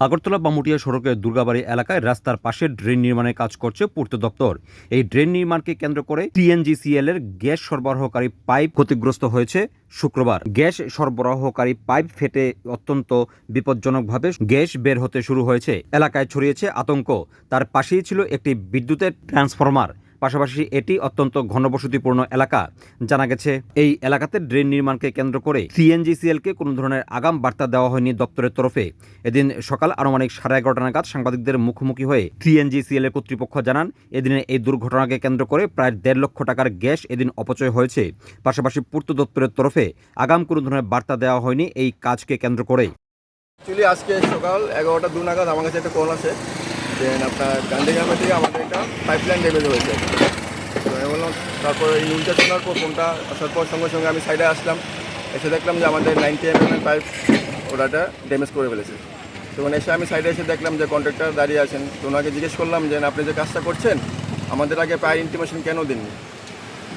আগরতলা বামুটিয়া সড়কের দুর্গাবাড়ি এলাকায় রাস্তার পাশে ড্রেন নির্মাণের কাজ করছে পূর্ত দপ্তর। এই ড্রেন নির্মাণকে কেন্দ্র করে টিএনজিসিএল এর গ্যাস সরবরাহকারী পাইপ ক্ষতিগ্রস্ত হয়েছে শুক্রবার। গ্যাস সরবরাহকারী পাইপ ফেটে অত্যন্ত বিপজ্জনকভাবে গ্যাস বের হতে শুরু হয়েছে। এলাকায় ছড়িয়েছে আতঙ্ক। তার পাশেই ছিল একটি বিদ্যুতের ট্রান্সফরমার। পাশাপাশি এটি অত্যন্ত ঘনবসতিপূর্ণ এলাকা। জানা গেছে, এই এলাকাতে ড্রেন নির্মাণকে কেন্দ্র করে সিএনজিসিএলকে কোনো ধরনের আগাম বার্তা দেওয়া হয়নি দপ্তরের তরফে। এদিন সকাল আনুমানিক সাড়ে এগারোটা নাগাদ সাংবাদিকদের মুখোমুখি হয়ে সিএনজিসিএল এর কর্তৃপক্ষ জানান এদিনে এই দুর্ঘটনাকে কেন্দ্র করে প্রায় দেড় লক্ষ টাকার গ্যাস এদিন অপচয় হয়েছে। পাশাপাশি পূর্ত দপ্তরের তরফে আগাম কোনো ধরনের বার্তা দেওয়া হয়নি এই কাজকে কেন্দ্র করে অ্যাকচুয়ালি আজকে সকাল এগারোটা দু নাগাদ আমার কাছে একটা কল আসে। যে আপনার গান্ধীগ্রামের থেকে আমাদের একটা পাইপলাইন ড্যামেজ হয়েছে। তো আমি বললাম, তারপর নিউজটা শোনার পর ফোনটা আসার পর সঙ্গে সঙ্গে আমি সাইডে আসলাম। এসে দেখলাম যে আমাদের নাইনটি এম এর পাইপ ওটাটা ড্যামেজ করে ফেলেছে। তো ওখানে এসে আমি সাইডে এসে দেখলাম যে কন্ট্রাক্টর দাঁড়িয়ে আছেন। তো ওনাকে জিজ্ঞেস করলাম যে, আপনি যে কাজটা করছেন, আমাদের আগে পায়ের ইন্টিমেশন কেন দিননি?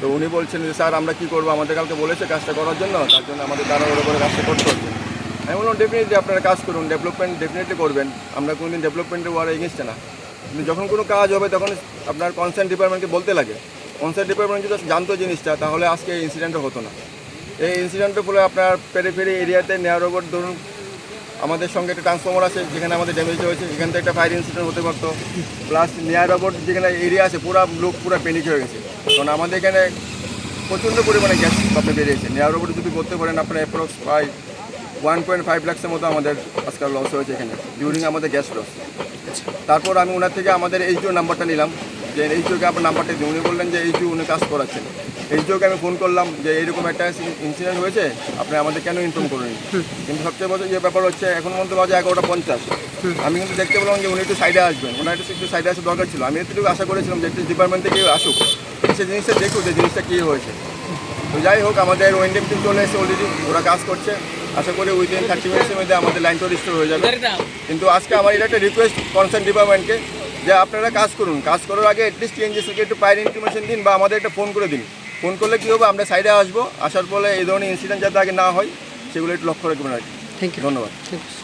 তো উনি বলছেন যে, স্যার, আমরা কী করব? আমাদের কালকে বলেছে কাজটা করার জন্য। তার জন্য আমাদের দ্বারা ওর করে কাজটা করতে হচ্ছে। আমি বললাম ডেফিনেটলি আপনারা কাজ করুন ডেভেলপমেন্ট ডেফিনেটলি করবেন। আমরা কোনোদিন ডেভেলপমেন্টের ওয়ার এগেনস্টে না। কিন্তু যখন কোনো কাজ হবে, তখন আপনার কনসার্ন ডিপার্টমেন্টকে বলতে লাগে। কনসার্ন ডিপার্টমেন্ট যদি জানতো জিনিসটা, তাহলে আজকে এই ইনসিডেন্টটা হতো না। এই ইনসিডেন্টের ফলে আপনার পেরিফেরি এরিয়াতে নেয়ার রোবট ধরুন, আমাদের সঙ্গে একটা ট্রান্সফর্মার আছে, যেখানে আমাদের ড্যামেজ হয়েছে, এখান থেকে একটা ফায়ার ইনসিডেন্ট হতে পারতো। প্লাস নিয়ার রোবট যেখানে এরিয়া আছে, পুরো লোক পুরো পেনিক হয়ে গেছে। কারণ আমাদের এখানে প্রচণ্ড পরিমাণে গ্যাস আপনি বেরিয়েছে। নেয়ার রোবট যদি করতে পারেন, আপনার অ্যাপ্রক্স প্রায় ওয়ান পয়েন্ট ফাইভ লাক্সের মতো আমাদের আজকাল লস হয়েছে এখানে ডিউরিং আমাদের গ্যাস লস তারপর আমি ওনার থেকে আমাদের এইচডিও নাম্বারটা নিলাম যে এইচডিওকে আপনার নাম্বারটা দিই উনি বললেন যে এইচডিও উনি কাজ করাচ্ছেন। এইচডিওকে আমি ফোন করলাম যে এইরকম একটা ইনসিডেন্ট হয়েছে আপনি আমাদের কেন ইনফর্ম করেন কিন্তু সবচেয়ে বড় যে ব্যাপার হচ্ছে এখন মধ্যে বাজে এগারোটা পঞ্চাশ। আমি কিন্তু দেখতে পেলাম যে উনি একটু সাইডে আসবেন ওনার একটু একটু সাইডে আসার দরকার ছিল। আমি একটু আশা করেছিলাম যে একটু ডিপার্টমেন্ট থেকে আসুক সে জিনিসটা দেখুক যে জিনিসটা কী হয়েছে। তো যাই হোক আমাদের ওয়েন্ডেম টিম চলে এসে অলরেডি ওরা কাজ করছে। আশা করি উইদিন থার্টি মিনিটসের মধ্যে আমাদের লাইনটা রিস্টোর হয়ে যাবে। কিন্তু আজকে আমার এটা একটা রিকোয়েস্ট কনসার্ন ডিপার্টমেন্টকে যে আপনারা কাজ করুন। কাজ করার আগে অ্যাটলিস্ট টিএনজিসিকে একটু পায়ের ইনফরমেশন দিন বা আমাদের একটা ফোন করে দিন। ফোন করলে কী হবে? আমরা সাইডে আসব। আসার ফলে এই ধরনের ইনসিডেন্ট যাতে আগে না হয় সেগুলো একটু লক্ষ্য রাখবেন আর কি। থ্যাংক ইউ ধন্যবাদ। Thank you